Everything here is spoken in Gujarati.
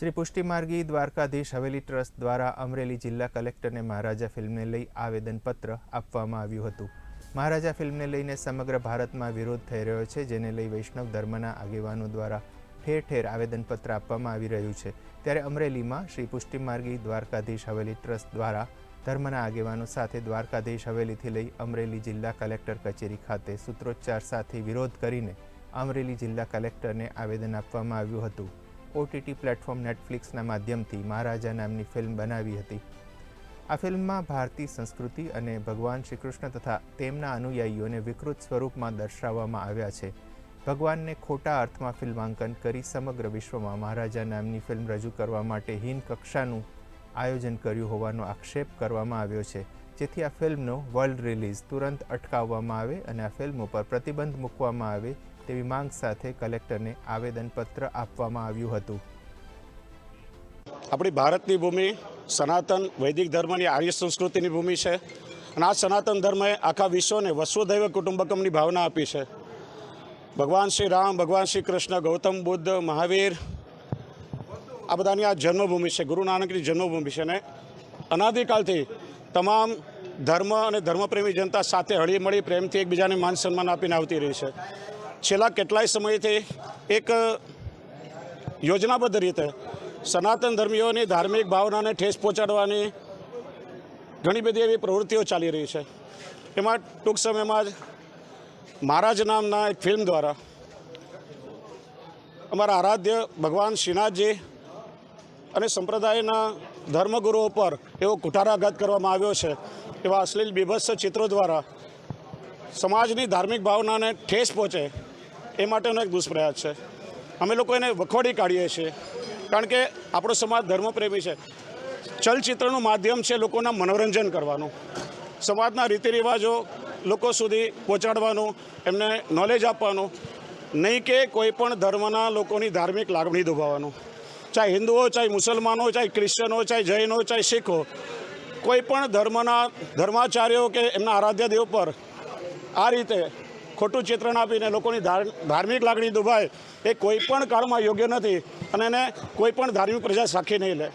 શ્રી પુષ્ટિમાર્ગી દ્વારકાધીશ હવેલી ટ્રસ્ટ દ્વારા અમરેલી જિલ્લા કલેક્ટરને મહારાજા ફિલ્મને લઈ આવેદનપત્ર આપવામાં આવ્યું હતું. મહારાજા ફિલ્મને લઈને સમગ્ર ભારતમાં વિરોધ થઈ રહ્યો છે, જેને લઈ વૈષ્ણવ ધર્મના આગેવાનો દ્વારા ઠેર ઠેર આવેદનપત્ર આપવામાં આવી રહ્યું છે. ત્યારે અમરેલીમાં શ્રી પુષ્ટિમાર્ગી દ્વારકાધીશ હવેલી ટ્રસ્ટ દ્વારા ધર્મના આગેવાનો સાથે દ્વારકાધીશ હવેલીથી લઈ અમરેલી જિલ્લા કલેક્ટર કચેરી ખાતે સૂત્રોચ્ચાર સાથે વિરોધ કરીને અમરેલી જિલ્લા કલેક્ટરને આવેદન આપવામાં આવ્યું હતું. ઓટીટી પ્લેટફોર્મ નેટફ્લિક્સના માધ્યમથી મહારાજા નામની ફિલ્મ બનાવી હતી. આ ફિલ્મમાં ભારતીય સંસ્કૃતિ અને ભગવાન શ્રી કૃષ્ણ તથા તેમના અનુયાયીઓને વિકૃત સ્વરૂપમાં દર્શાવવામાં આવ્યા છે. ભગવાનને ખોટા અર્થમાં ફિલ્માંકન કરી સમગ્ર વિશ્વમાં મહારાજા નામની ફિલ્મ રજૂ કરવા માટે હીન કક્ષાનું આયોજન કર્યું હોવાનો આક્ષેપ કરવામાં આવ્યો છે. જેથી આ ફિલ્મનો વર્લ્ડ રિલીઝ તુરંત અટકાવવામાં આવે અને આ ફિલ્મ ઉપર પ્રતિબંધ મૂકવામાં આવે તેવી માંગ સાથે કલેક્ટરને આવેદનપત્ર આપવામાં આવ્યું હતું. આપણી ભારતની ભૂમિ સનાતન વૈદિક ધર્મની આર્ય સંસ્કૃતિની ભૂમિ છે અને આ સનાતન ધર્મએ આખા વિશ્વને વસુધૈવ કુટુંબકમની ભાવના આપી છે. ભગવાન શ્રી રામ, ભગવાન શ્રી કૃષ્ણ, ગૌતમ બુદ્ધ, મહાવીર, આ બધાની આ જન્મભૂમિ છે, ગુરુ નાનકની જન્મભૂમિ છે અને અનાદિકાલથી તમામ ધર્મ અને ધર્મપ્રેમી જનતા સાથે હળીમળી પ્રેમથી એકબીજાને માન સન્માન આપીને આવતી રહી છે. છેલ્લા કેટલાય સમયથી એક યોજનાબદ્ધ રીતે સનાતન ધર્મીઓની ધાર્મિક ભાવનાને ઠેસ પહોંચાડવાની ઘણી બધી એવી પ્રવૃત્તિઓ ચાલી રહી છે. એમાં ટૂંક સમયમાં જ મહારાજ નામના એક ફિલ્મ દ્વારા અમારા આરાધ્ય ભગવાન શ્રીનાથજી અને સંપ્રદાયના ધર્મગુરુઓ પર એવો કુઠારાઘાત કરવામાં આવ્યો છે એવા અશ્લીલ બીભત્સ ચિત્રો દ્વારા સમાજની ધાર્મિક ભાવનાને ઠેસ પહોંચે એ માટેનો એક દુષ્પ્રયાસ છે. અમે લોકો એને વખોડી કાઢીએ છીએ કારણ કે આપણો સમાજ ધર્મપ્રેમી છે. ચલચિત્રનું માધ્યમ છે લોકોના મનોરંજન કરવાનું. સમાજના રીતિ રિવાજો લોકો સુધી પહોંચાડવાનું, એમને નોલેજ આપવાનું, નહીં કે કોઈ પણ ધર્મના લોકોની ધાર્મિક લાગણી દુભાવવાનું. ચાહે હિન્દુઓ ચાહે મુસલમાનો ચાહે ક્રિશ્ચનો ચાહે જૈનો ચાહે શીખો, કોઈ પણ ધર્મના ધર્માચાર્યો કે એમના આરાધ્ય દેવ પર આ રીતે ખોટું ચિત્રણ આપીને લોકોની ધાર્મિક લાગણી દુભાય, એ કોઈ પણ કાળમાં યોગ્ય નથી અને એને કોઈ પણ ધાર્મિક પ્રજા સાખી નહીં લે.